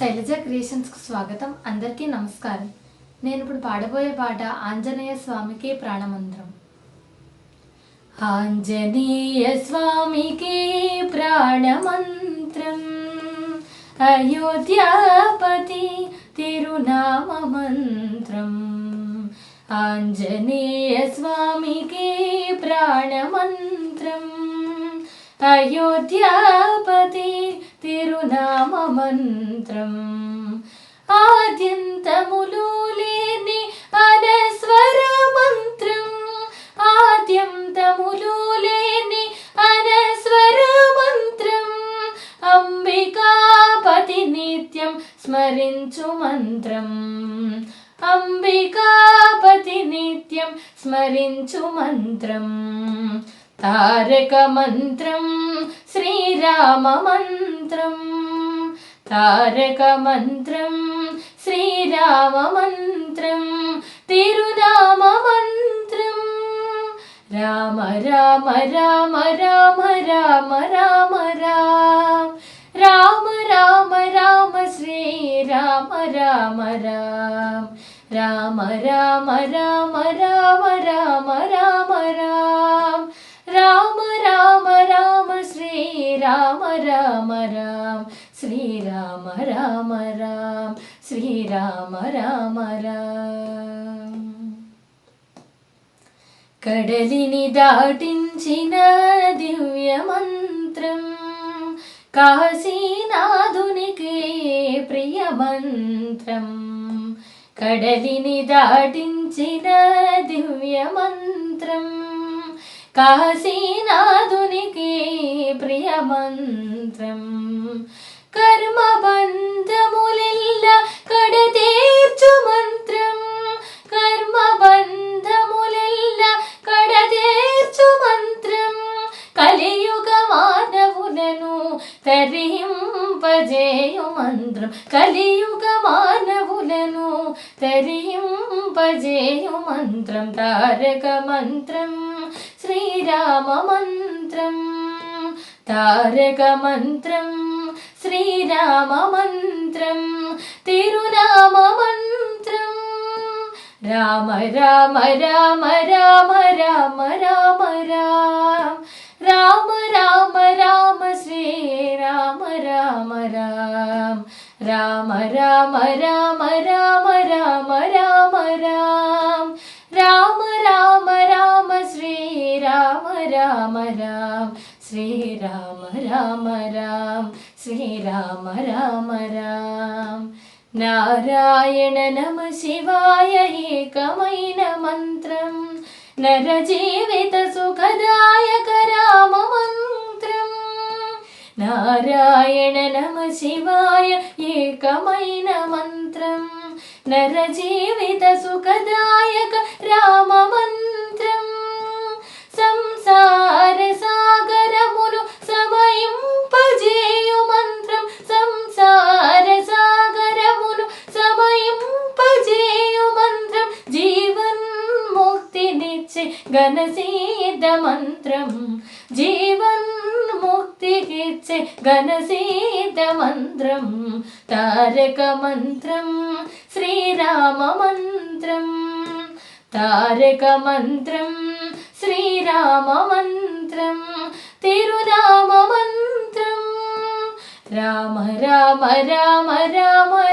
శైలజ క్రియేషన్స్కు స్వాగతం. అందరికీ నమస్కారం. నేను ఇప్పుడు పాడబోయే పాట ఆంజనేయ స్వామికి ప్రాణమంత్రం. ఆంజనేయ స్వామికి ప్రాణమంత్రం. అయోధ్యాపతి తిరునామ మంత్రం ఆంజనేయ స్వామికి ప్రాణమంత్రం. అయోధ్యాపతి తిరునామ మంత్రం ఆద్యంతములు లేని అనస్వర మంత్రం ఆద్యంతములు లేని అనస్వర మంత్రం అంబికాపతి నిత్యం స్మరించు మంత్రం. అంబికాపతి నిత్యం స్మరించు మంత్రం. तारकमन्त्रं श्रीराम मन्त्रं तारकमन्त्रं श्रीराम मन्त्रं राम राम राम राम राम राम राम राम राम राम श्रीराम राम राम राम राम राम राम राम राम राम రామ శ్రీరామ రామ రామ శ్రీరామ రామ రామ కడలిని దాటించిన దివ్య మంత్రం కాశీనాథునికి ప్రియ మంత్రం. కడలిని దాటించిన దివ్య మంత్రం కాశీనాథునికి പ്രിയമന്ത്രം. കർമ്മബന്ധമുലില്ല കടതേർച്ചു മന്ത്രം. കർമ്മബന്ധമുലില്ല കടതേർച്ചു മന്ത്രം. കലിയുഗമാനവുലനു തരിയും പജേയു മന്ത്രം കലിയുഗമാനവുലനു തരിയും മന്ത്രം താരക മന്ത്രം ശ്രീരാമ മന്ത്രം ारकमन्त्रम् श्रीराम तिरुनाममन्त्रम् राम राम राम राम राम राम राम राम राम राम श्रीराम राम राम राम राम राम राम राम राम राम राम राम राम श्रीराम राम राम శ్రీరామ రామ రామ శ్రీరామ రామ రామ నారాయణ నమ శివాయ ఏకమైన మంత్రం నర జీవిత సుఖదాయక రామ మంత్రం నారాయణ నమ శివాయ ఏకమైన మంత్రం నర జీవిత సుఖదాయక రామ మంత్రం ముక్తినిచ్చే ఘనసీద మంత్రం జీవన్ ముక్తికిచ్చే ఘనసీద మంత్రం తారక మంత్రం శ్రీరామ మంత్రం తారక మంత్రం శ్రీరామ మంత్రం తిరునామ మంత్రం రామ రామ రామ రామ రామ